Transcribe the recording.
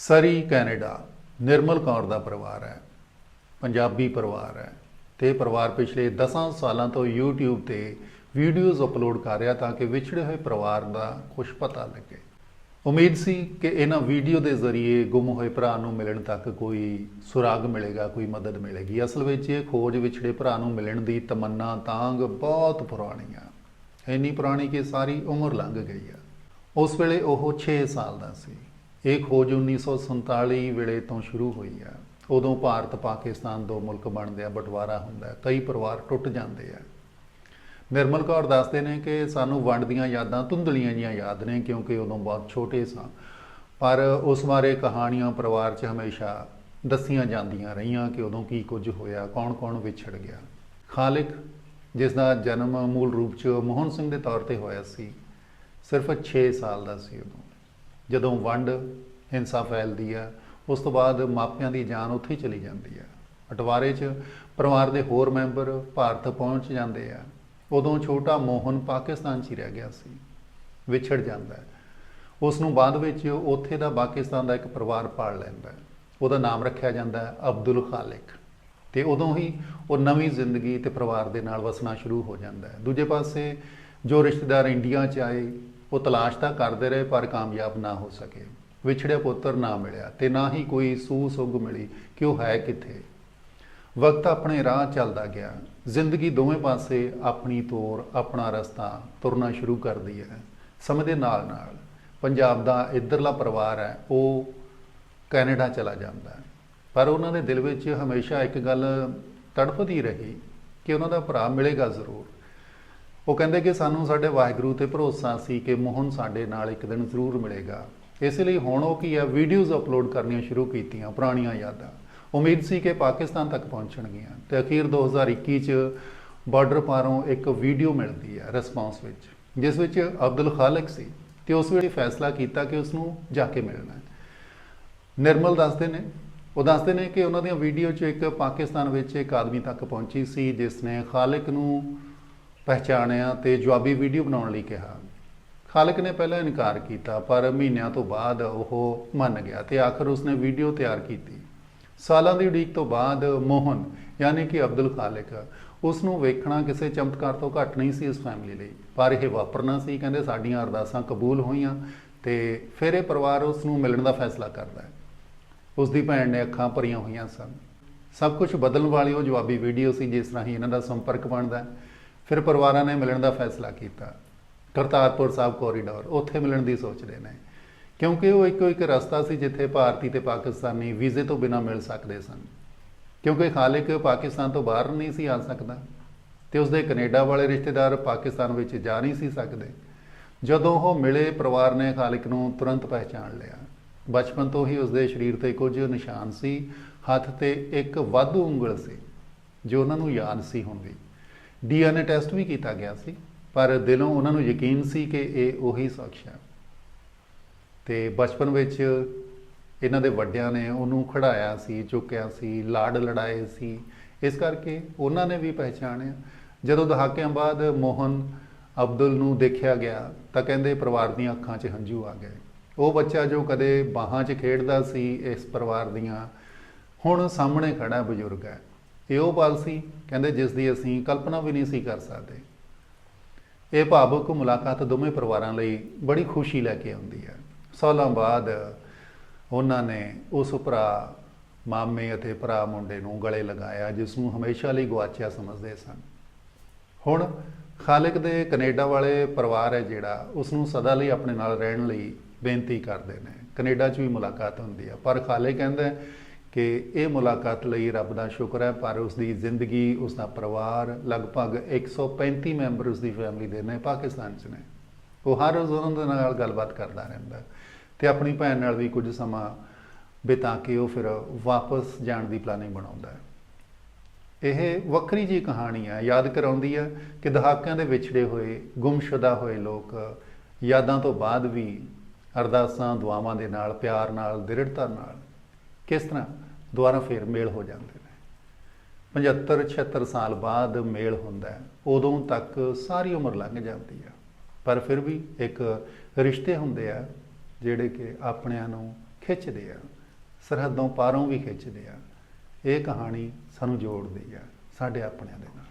ਸਰੀ Canada, ਨਿਰਮਲ ਕੌਰ ਦਾ ਪਰਿਵਾਰ ਹੈ, ਪੰਜਾਬੀ ਪਰਿਵਾਰ ਹੈ ਤੇ ਪਰਿਵਾਰ ਪਿਛਲੇ 10 ਸਾਲਾਂ ਤੋਂ YouTube ਤੇ ਵੀਡੀਓਜ਼ ਅਪਲੋਡ ਕਰ ਰਿਹਾ ਤਾਂ ਕਿ ਵਿਛੜੇ ਹੋਏ ਪਰਿਵਾਰ ਦਾ ਕੁਝ ਪਤਾ ਲੱਗੇ। ਉਮੀਦ ਸੀ ਕਿ ਇਹਨਾਂ ਵੀਡੀਓ ਦੇ ਜ਼ਰੀਏ ਗੁੰਮ ਹੋਏ ਭਰਾ ਨੂੰ ਮਿਲਣ ਤੱਕ ਕੋਈ ਸੁਰਾਗ ਮਿਲੇਗਾ, ਕੋਈ ਮਦਦ ਮਿਲੇਗੀ। ਅਸਲ ਵਿੱਚ ਇਹ ਖੋਜ ਵਿਛੜੇ ਭਰਾ ਨੂੰ ਮਿਲਣ ਦੀ ਤਮੰਨਾ ਤਾਂਗ ਬਹੁਤ ਪੁਰਾਣੀ ਆ ਇੰਨੀ ਪੁਰਾਣੀ ਕਿ ਸਾਰੀ ਉਮਰ ਲੰਘ ਗਈ ਆ। ਉਸ ਵੇਲੇ ਉਹ 6 ਸਾਲ ਦਾ ਸੀ। ਇਹ ਖੋਜ 1947 ਵੇਲੇ ਤੋਂ ਸ਼ੁਰੂ ਹੋਈ ਆ ਉਦੋਂ ਭਾਰਤ ਪਾਕਿਸਤਾਨ ਦੋ ਮੁਲਕ ਬਣਦੇ ਆ, ਬਟਵਾਰਾ ਹੁੰਦਾ ਕਈ ਪਰਿਵਾਰ ਟੁੱਟ ਜਾਂਦੇ ਆ। ਨਿਰਮਲ ਕੌਰ ਦੱਸਦੇ ਨੇ ਕਿ ਸਾਨੂੰ ਵੰਡ ਦੀਆਂ ਯਾਦਾਂ, ਧੁੰਦਲੀਆਂ ਜੀਆਂ ਯਾਦ ਨੇ ਕਿਉਂਕਿ ਉਦੋਂ ਬਹੁਤ ਛੋਟੇ ਸਾਂ। ਪਰ ਉਸ ਬਾਰੇ ਕਹਾਣੀਆਂ ਪਰਿਵਾਰ 'ਚ ਹਮੇਸ਼ਾ ਦੱਸੀਆਂ ਜਾਂਦੀਆਂ ਰਹੀਆਂ ਕਿ ਉਦੋਂ ਕੀ ਕੁਝ ਹੋਇਆ, ਕੌਣ-ਕੌਣ ਵਿਛੜ ਗਿਆ। ਖਾਲਿਕ, ਜਿਸ ਦਾ ਜਨਮ ਮੂਲ ਰੂਪ 'ਚ ਮੋਹਨ ਸਿੰਘ ਦੇ ਤੌਰ ਤੇ ਹੋਇਆ ਸੀ, ਸਿਰਫ 6 ਸਾਲ ਦਾ ਸੀ ਉਦੋਂ। ਜਦੋਂ ਵੰਡ ਹਿੰਸਾ ਫੈਲਦੀ ਆ, ਉਸ ਤੋਂ ਬਾਅਦ ਮਾਪਿਆਂ ਦੀ ਜਾਨ ਉੱਥੇ ਹੀ ਚਲੀ ਜਾਂਦੀ ਆ। ਅਟਵਾਰੇ 'ਚ ਪਰਿਵਾਰ ਦੇ ਹੋਰ ਮੈਂਬਰ ਭਾਰਤ ਪਹੁੰਚ ਜਾਂਦੇ ਆ। ਉਦੋਂ ਛੋਟਾ ਮੋਹਨ ਪਾਕਿਸਤਾਨ 'ਚ ਹੀ ਰਹਿ ਗਿਆ ਸੀ, ਵਿਛੜ ਜਾਂਦਾ ਉਸ ਨੂੰ ਬਾਅਦ ਵਿੱਚ ਉੱਥੇ ਦਾ ਪਾਕਿਸਤਾਨ ਦਾ ਇੱਕ ਪਰਿਵਾਰ ਪਾਲ ਲੈਂਦਾ ਉਹਦਾ ਨਾਮ ਰੱਖਿਆ ਜਾਂਦਾ ਹੈ ਅਬਦੁਲ ਖਾਲਿਕ। ਤੇ ਉਦੋਂ ਹੀ ਉਹ ਨਵੀਂ ਜ਼ਿੰਦਗੀ ਤੇ ਪਰਿਵਾਰ ਦੇ ਨਾਲ ਵਸਣਾ ਸ਼ੁਰੂ ਹੋ ਜਾਂਦਾ ਹੈ। ਦੂਜੇ ਪਾਸੇ ਜੋ ਰਿਸ਼ਤੇਦਾਰ ਇੰਡੀਆ 'ਚ ਆਏ ਉਹ ਤਲਾਸ਼ ਤਾਂ ਕਰਦੇ ਰਹੇ ਪਰ ਕਾਮਯਾਬ ਨਾ ਹੋ ਸਕੇ। ਵਿਛੜਿਆ ਪੁੱਤਰ ਨਾ ਮਿਲਿਆ ਤੇ ਨਾ ਹੀ ਕੋਈ ਸੂ ਸੁਗ ਮਿਲੀ ਕਿ ਉਹ ਹੈ ਕਿੱਥੇ। ਵਕਤ ਆਪਣੇ ਰਾਹ ਚੱਲਦਾ ਗਿਆ। ਜ਼ਿੰਦਗੀ ਦੋਵੇਂ ਪਾਸੇ ਆਪਣੀ ਤੋਰ, ਆਪਣਾ ਰਸਤਾ ਤੁਰਨਾ ਸ਼ੁਰੂ ਕਰਦੀ ਹੈ। ਸਮੇਂ ਦੇ ਨਾਲ ਨਾਲ ਪੰਜਾਬ ਦਾ ਇਧਰਲਾ ਪਰਿਵਾਰ ਹੈ, ਉਹ ਕੈਨੇਡਾ ਚਲਾ ਜਾਂਦਾ ਹੈ। ਪਰ ਉਹਨਾਂ ਦੇ ਦਿਲ ਵਿੱਚ ਹਮੇਸ਼ਾ ਇੱਕ ਗੱਲ ਤੜਫਦੀ ਰਹੀ ਕਿ ਉਹਨਾਂ ਦਾ ਭਰਾ ਮਿਲੇਗਾ ਜ਼ਰੂਰ। ਉਹ ਕਹਿੰਦੇ ਕਿ ਸਾਨੂੰ ਸਾਡੇ ਵਾਹਿਗੁਰੂ ਤੇ ਭਰੋਸਾ ਸੀ ਕਿ ਮੋਹਨ ਸਾਡੇ ਨਾਲ ਇੱਕ ਦਿਨ ਜ਼ਰੂਰ ਮਿਲੇਗਾ। ਇਸ ਲਈ ਹੁਣ ਉਹ ਕੀ ਹੈ ਵੀਡੀਓਜ਼ ਅਪਲੋਡ ਕਰਨੀਆਂ ਸ਼ੁਰੂ ਕੀਤੀਆਂ, ਪੁਰਾਣੀਆਂ ਯਾਦਾਂ। ਉਮੀਦ ਸੀ ਕਿ ਪਾਕਿਸਤਾਨ ਤੱਕ ਪਹੁੰਚਣਗੀਆਂ। ਤੇ ਅਖੀਰ 2021 ਚ ਬਾਰਡਰ ਪਾਰੋਂ ਇੱਕ ਵੀਡੀਓ ਮਿਲਦੀ ਹੈ ਰਿਸਪਾਂਸ ਵਿੱਚ, ਜਿਸ ਵਿੱਚ ਅਬਦੁਲ ਖਾਲਿਕ ਸੀ ਤੇ ਉਸ ਵੇਲੇ ਫੈਸਲਾ ਕੀਤਾ ਕਿ ਉਸ ਨੂੰ ਜਾ ਕੇ ਮਿਲਣਾ ਹੈ। ਨਿਰਮਲ ਦੱਸਦੇ ਨੇ, ਉਹ ਦੱਸਦੇ ਨੇ ਕਿ ਉਹਨਾਂ ਦੀਆਂ ਵੀਡੀਓ 'ਚ ਇੱਕ ਪਾਕਿਸਤਾਨ ਵਿੱਚ ਇੱਕ ਆਦਮੀ ਤੱਕ ਪਹੁੰਚੀ ਸੀ, ਜਿਸ ਨੇ ਖਾਲਿਕ ਨੂੰ ਪਹਿਚਾਣਿਆ ਤੇ ਜਵਾਬੀ ਵੀਡੀਓ ਬਣਾਉਣ ਲਈ ਕਿਹਾ। ਖਾਲਿਕ ਨੇ ਪਹਿਲਾਂ ਇਨਕਾਰ ਕੀਤਾ, ਪਰ ਮਹੀਨਿਆਂ ਤੋਂ ਬਾਅਦ ਉਹ ਮੰਨ ਗਿਆ ਤੇ ਆਖਰ ਉਸਨੇ ਵੀਡੀਓ ਤਿਆਰ ਕੀਤੀ। ਸਾਲਾਂ ਦੀ ਉਡੀਕ ਤੋਂ ਬਾਅਦ ਮੋਹਨ, ਯਾਨੀ ਕਿ ਅਬਦੁਲ ਖਾਲਿਕ ਉਸ ਨੂੰ ਵੇਖਣਾ ਕਿਸੇ ਚਮਤਕਾਰ ਤੋਂ ਘੱਟ ਨਹੀਂ ਸੀ ਇਸ ਫੈਮਿਲੀ ਲਈ। ਪਰ ਇਹ ਵਾਪਰਨਾ ਸੀ, ਕਹਿੰਦੇ ਸਾਡੀਆਂ ਅਰਦਾਸਾਂ ਕਬੂਲ ਹੋਈਆਂ ਤੇ ਫਿਰ ਇਹ ਪਰਿਵਾਰ ਉਸ ਨੂੰ ਮਿਲਣ ਦਾ ਫੈਸਲਾ ਕਰਦਾ ਹੈ। ਉਸ ਦੀ ਭੈਣ ਨੇ ਅੱਖਾਂ ਭਰੀਆਂ ਹੋਈਆਂ ਸਨ। ਸਭ ਕੁਝ ਬਦਲਣ ਵਾਲੀ ਉਹ ਜਵਾਬੀ ਵੀਡੀਓ ਸੀ, ਜਿਸ ਰਾਹੀਂ ਇਹਨਾਂ ਦਾ ਸੰਪਰਕ ਬਣਦਾ ਹੈ। ਫਿਰ ਪਰਿਵਾਰਾਂ ਨੇ ਮਿਲਣ ਦਾ ਫੈਸਲਾ ਕੀਤਾ। ਕਰਤਾਰਪੁਰ ਸਾਹਿਬ ਕੋਰੀਡੋਰ ਉੱਥੇ ਮਿਲਣ ਦੀ ਸੋਚਦੇ ਨੇ। ਕਿਉਂਕਿ ਉਹ ਇੱਕੋ ਇੱਕ ਰਸਤਾ ਸੀ ਜਿੱਥੇ ਭਾਰਤੀ ਤੇ ਪਾਕਿਸਤਾਨੀ ਵੀਜ਼ੇ ਤੋਂ ਬਿਨਾਂ ਮਿਲ ਸਕਦੇ ਸਨ। ਕਿਉਂਕਿ ਖਾਲਿਕ ਪਾਕਿਸਤਾਨ ਤੋਂ ਬਾਹਰ ਨਹੀਂ ਸੀ ਆ ਸਕਦਾ ਤੇ ਉਸਦੇ ਕੈਨੇਡਾ ਵਾਲੇ ਰਿਸ਼ਤੇਦਾਰ ਪਾਕਿਸਤਾਨ ਵਿੱਚ ਜਾ ਨਹੀਂ ਸੀ ਸਕਦੇ। ਜਦੋਂ ਉਹ ਮਿਲੇ, ਪਰਿਵਾਰ ਨੇ ਖਾਲਿਕ ਨੂੰ ਤੁਰੰਤ ਪਹਿਚਾਣ ਲਿਆ। ਬਚਪਨ ਤੋਂ ਹੀ ਉਸਦੇ ਸਰੀਰ ਤੇ ਕੁਝ ਨਿਸ਼ਾਨ ਸੀ, ਹੱਥ ਤੇ ਇੱਕ ਵਾਧੂ ਉਂਗਲ ਸੀ, ਜੋ ਉਹਨਾਂ ਨੂੰ ਯਾਦ ਸੀ ਹੁਣ ਵੀ ਡੀਐਨਏ ਟੈਸਟ ਵੀ ਕੀਤਾ ਗਿਆ ਸੀ, ਪਰ ਦਿਲੋਂ ਉਹਨਾਂ ਨੂੰ ਯਕੀਨ ਸੀ ਕਿ ਇਹ ਉਹੀ ਸ਼ਖਸ ਹੈ। ਤੇ ਬਚਪਨ ਵਿੱਚ ਇਹਨਾਂ ਦੇ ਵੱਡਿਆਂ ਨੇ ਉਹਨੂੰ ਖੜਾਇਆ ਸੀ, ਚੁੱਕਿਆ ਸੀ, ਲਾਡ ਲੜਾਏ ਸੀ। ਇਸ ਕਰਕੇ ਉਹਨਾਂ ਨੇ ਵੀ ਪਹਿਚਾਣਿਆ। ਜਦੋਂ ਦਹਾਕਿਆਂ ਬਾਅਦ ਮੋਹਨ ਅਬਦੁਲ ਨੂੰ ਦੇਖਿਆ ਗਿਆ, ਤਾਂ ਕਹਿੰਦੇ ਪਰਿਵਾਰ ਦੀਆਂ ਅੱਖਾਂ 'ਚ ਹੰਝੂ ਆ ਗਏ। ਉਹ ਬੱਚਾ ਜੋ ਕਦੇ ਬਾਹਾਂ 'ਚ ਖੇਡਦਾ ਸੀ, ਇਸ ਪਰਿਵਾਰ ਦੀਆਂ ਹੁਣ ਸਾਹਮਣੇ ਖੜਾ ਬਜ਼ੁਰਗ ਹੈ। ਇਹ ਉਹ ਪਲ ਸੀ? ਕਹਿੰਦੇ, ਜਿਸ ਦੀ ਅਸੀਂ ਕਲਪਨਾ ਵੀ ਨਹੀਂ ਸੀ ਕਰ ਸਕਦੇ। ਇਹ ਭਾਵੁਕ ਮੁਲਾਕਾਤ ਦੋਵੇਂ ਪਰਿਵਾਰਾਂ ਲਈ ਬੜੀ ਖੁਸ਼ੀ ਲੈ ਕੇ ਆਉਂਦੀ ਹੈ। ਸਾਲਾਂ ਬਾਅਦ ਉਹਨਾਂ ਨੇ ਉਸ ਭਰਾ ਮਾਮੇ ਅਤੇ ਭਰਾ ਮੁੰਡੇ ਨੂੰ ਗਲੇ ਲਗਾਇਆ, ਜਿਸ ਨੂੰ ਹਮੇਸ਼ਾ ਲਈ ਗਵਾਚਿਆ ਸਮਝਦੇ ਸਨ। ਹੁਣ ਖਾਲਿਕ ਦੇ ਕੈਨੇਡਾ ਵਾਲੇ ਪਰਿਵਾਰ ਹੈ ਜਿਹੜਾ ਉਸ ਨੂੰ ਸਦਾ ਲਈ ਆਪਣੇ ਨਾਲ ਰਹਿਣ ਲਈ ਬੇਨਤੀ ਕਰਦੇ ਨੇ। ਕੈਨੇਡਾ 'ਚ ਵੀ ਮੁਲਾਕਾਤ ਹੁੰਦੀ ਹੈ। ਪਰ ਖਾਲਿਕ ਕਹਿੰਦਾ ਕਿ ਇਹ ਮੁਲਾਕਾਤ ਲਈ ਰੱਬ ਦਾ ਸ਼ੁਕਰ ਹੈ, ਪਰ ਉਸ ਦੀ ਜ਼ਿੰਦਗੀ ਉਸ ਦਾ ਪਰਿਵਾਰ ਲਗਭਗ 135 ਮੈਂਬਰ ਉਸ ਦੀ ਫੈਮਿਲੀ ਦੇ ਨੇ, ਪਾਕਿਸਤਾਨ 'ਚ ਨੇ। ਉਹ ਹਰ ਰੋਜ਼ ਉਹਨਾਂ ਦੇ ਨਾਲ ਗੱਲਬਾਤ ਕਰਦਾ ਰਹਿੰਦਾ ਹੈ ਤੇ ਆਪਣੀ ਭੈਣ ਨਾਲ ਵੀ ਕੁਝ ਸਮਾਂ ਬਿਤਾ ਕੇ ਉਹ ਫਿਰ ਵਾਪਸ ਜਾਣ ਦੀ ਪਲਾਨਿੰਗ ਬਣਾਉਂਦਾ ਹੈ। ਇਹ ਵੱਖਰੀ ਜੀ ਕਹਾਣੀ ਹੈ, ਯਾਦ ਕਰਾਉਂਦੀ ਹੈ ਕਿ ਦਹਾਕਿਆਂ ਦੇ ਵਿਛੜੇ ਹੋਏ, ਗੁੰਮਸ਼ੁਦਾ ਹੋਏ ਲੋਕ ਯਾਦਾਂ ਤੋਂ ਬਾਅਦ ਵੀ ਅਰਦਾਸਾਂ, ਦੁਆਵਾਂ ਦੇ ਨਾਲ, ਪਿਆਰ ਨਾਲ, ਦ੍ਰਿੜਤਾ ਨਾਲ ਕਿਸ ਤਰ੍ਹਾਂ ਦੁਬਾਰਾ ਫੇਰ ਮੇਲ ਹੋ ਜਾਂਦੇ ਨੇ। 75 76 ਸਾਲ ਬਾਅਦ ਮੇਲ ਹੁੰਦਾ ਹੈ। ਉਦੋਂ ਤੱਕ ਸਾਰੀ ਉਮਰ ਲੰਘ ਜਾਂਦੀ ਆ ਪਰ ਫਿਰ ਵੀ ਇੱਕ ਰਿਸ਼ਤੇ ਹੁੰਦੇ ਆ, ਜਿਹੜੇ ਕਿ ਆਪਣਿਆਂ ਨੂੰ ਖਿੱਚਦੇ ਆ। ਸਰਹੱਦੋਂ ਪਾਰੋਂ ਵੀ ਖਿੱਚਦੇ ਆ। ਇਹ ਕਹਾਣੀ ਸਾਨੂੰ ਜੋੜਦੀ ਆ ਸਾਡੇ ਆਪਣਿਆਂ ਦੇ ਨਾਲ।